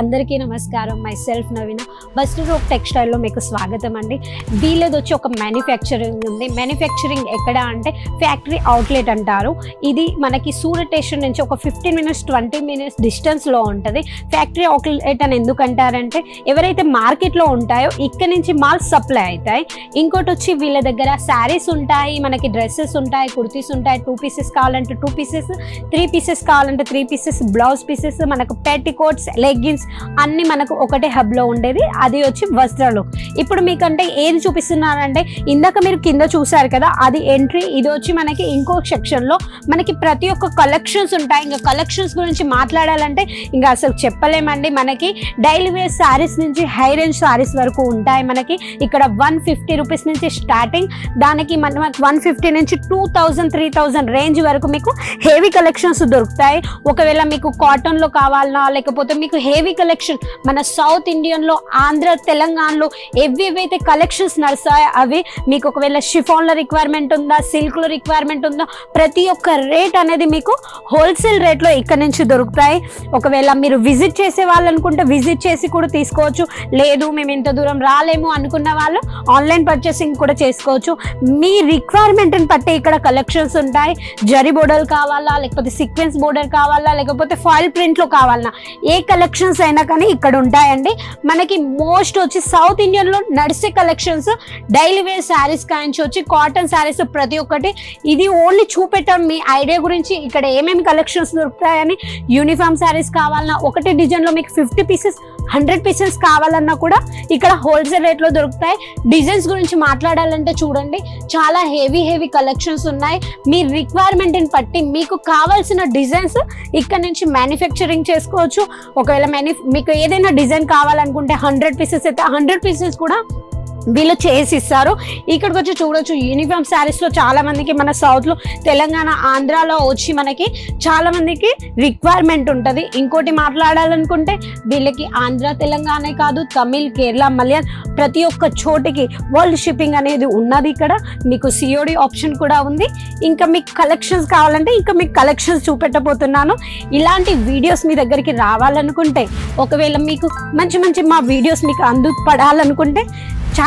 అందరికీ నమస్కారం. Myself Naveena బస్టర్ రోప్ టెక్స్టైల్లో మీకు స్వాగతం అండి. వీళ్ళది వచ్చి ఒక మ్యానుఫ్యాక్చరింగ్ ఉంది. మ్యానుఫ్యాక్చరింగ్ ఎక్కడ అంటే ఫ్యాక్టరీ అవుట్లెట్ అంటారు. ఇది మనకి సూరత్ స్టేషన్ నుంచి ఒక ఫిఫ్టీన్ మినిట్స్ ట్వంటీ మినిట్స్ డిస్టెన్స్లో ఉంటుంది. ఫ్యాక్టరీ అవుట్లెట్ అని ఎందుకు అంటారంటే ఎవరైతే మార్కెట్లో ఉంటాయో ఇక్కడ నుంచి మాల్స్ సప్లై అవుతాయి. ఇంకోటి వచ్చి వీళ్ళ దగ్గర శారీస్ ఉంటాయి మనకి డ్రెస్సెస్ ఉంటాయి కుర్తీస్ ఉంటాయి టూ పీసెస్ కావాలంటే టూ పీసెస్ త్రీ పీసెస్ కావాలంటే త్రీ పీసెస్ బ్లౌజ్ పీసెస్ మనకు పెట్టి కోట్స్ లెగ్గిన్స్ అన్ని మనకు ఒకటే హబ్లో ఉండేది అది వచ్చి వస్త్రాలు. ఇప్పుడు మీకంటే ఏది చూపిస్తున్నారంటే ఇందాక మీరు కింద చూసారు కదా అది ఎంట్రీ ఇది వచ్చి మనకి ఇంకో సెక్షన్లో మనకి ప్రతి ఒక్క కలెక్షన్స్ ఉంటాయి. ఇంకా కలెక్షన్స్ గురించి మాట్లాడాలంటే ఇంకా అసలు చెప్పలేమండి. మనకి డైలీ వేర్ శారీస్ నుంచి హై రేంజ్ శారీస్ వరకు ఉంటాయి మనకి. ఇక్కడ వన్ ఫిఫ్టీ రూపీస్ నుంచి స్టార్టింగ్ దానికి మన వన్ ఫిఫ్టీ నుంచి two thousand three thousand range వరకు మీకు హెవీ కలెక్షన్స్ దొరుకుతాయి. ఒకవేళ మీకు కాటన్లో కావాలన్నా లేకపోతే మీకు హెవీ కలెక్షన్ మన సౌత్ ఇండియన్లో ఆంధ్ర తెలంగాణలో ఎవి ఏవైతే కలెక్షన్స్ నడుస్తాయో అవి మీకు ఒకవేళ షిఫాన్లో రిక్వైర్మెంట్ ఉందా సిల్క్లో రిక్వైర్మెంట్ ఉందా ప్రతి ఒక్క రేట్ అనేది మీకు హోల్సేల్ రేట్లో ఇక్కడ నుంచి దొరుకుతాయి. ఒకవేళ మీరు విజిట్ చేసే వాళ్ళు అనుకుంటే విజిట్ చేసి కూడా తీసుకోవచ్చు. లేదు మేము ఇంత దూరం రాలేము అనుకున్న వాళ్ళు ఆన్లైన్ పర్చేసింగ్ కూడా చేసుకోవచ్చు. మీ రిక్వైర్మెంట్ని బట్టి ఇక్కడ కలెక్షన్స్ ఉంటాయి. జరీ బోర్డర్ కావాలా లేకపోతే సీక్వెన్స్ బోర్డర్ కావాలా లేకపోతే ఫాయిల్ ప్రింట్లో కావాలన్నా ఏ కలెక్షన్ కలెక్షన్స్ అయినా కానీ ఇక్కడ ఉంటాయండి. మనకి మోస్ట్ వచ్చి సౌత్ ఇండియన్లో నడిచే కలెక్షన్స్ డైలీ వేర్ శారీస్ కాయించి వచ్చి కాటన్ శారీస్ ప్రతి ఒక్కటి. ఇది ఓన్లీ చూపెట్టడం మీ ఐడియా గురించి. ఇక్కడ ఏమేమి కలెక్షన్స్ దొరుకుతాయని యూనిఫామ్ శారీస్ కావాలన్నా ఒకటి డిజైన్లో మీకు ఫిఫ్టీ పీసెస్ హండ్రెడ్ పీసెస్ కావాలన్నా కూడా ఇక్కడ హోల్సేల్ రేట్లో దొరుకుతాయి. డిజైన్స్ గురించి మాట్లాడాలంటే చూడండి చాలా హెవీ హెవీ కలెక్షన్స్ ఉన్నాయి. మీ రిక్వైర్మెంట్ని బట్టి మీకు కావాల్సిన డిజైన్స్ ఇక్కడ నుంచి మ్యానుఫ్యాక్చరింగ్ చేసుకోవచ్చు. ఒకవేళ మ్యాను మీకు ఏదైనా డిజైన్ కావాలనుకుంటే హండ్రెడ్ పీసెస్ అయితే హండ్రెడ్ పీసెస్ కూడా వీళ్ళు చేసి ఇస్తారు ఇక్కడికి వచ్చి చూడొచ్చు యూనిఫామ్ శారీస్లో చాలా మందికి మన సౌత్లో తెలంగాణ ఆంధ్రాలో వచ్చి మనకి చాలా మందికి రిక్వైర్మెంట్ ఉంటుంది. ఇంకోటి మాట్లాడాలనుకుంటే వీళ్ళకి ఆంధ్ర తెలంగాణ కాదు తమిళ్ కేరళ మలయాళం ప్రతి ఒక్క చోటికి వరల్డ్ షిప్పింగ్ అనేది ఉన్నది ఇక్కడ. మీకు సిఓడి ఆప్షన్ కూడా ఉంది. ఇంకా మీకు కలెక్షన్స్ కావాలంటే ఇంకా మీకు కలెక్షన్స్ చూపెట్టబోతున్నాను. ఇలాంటి వీడియోస్ మీ దగ్గరికి రావాలనుకుంటే ఒకవేళ మీకు మంచి మంచి మా వీడియోస్ మీకు అందుపడాలనుకుంటే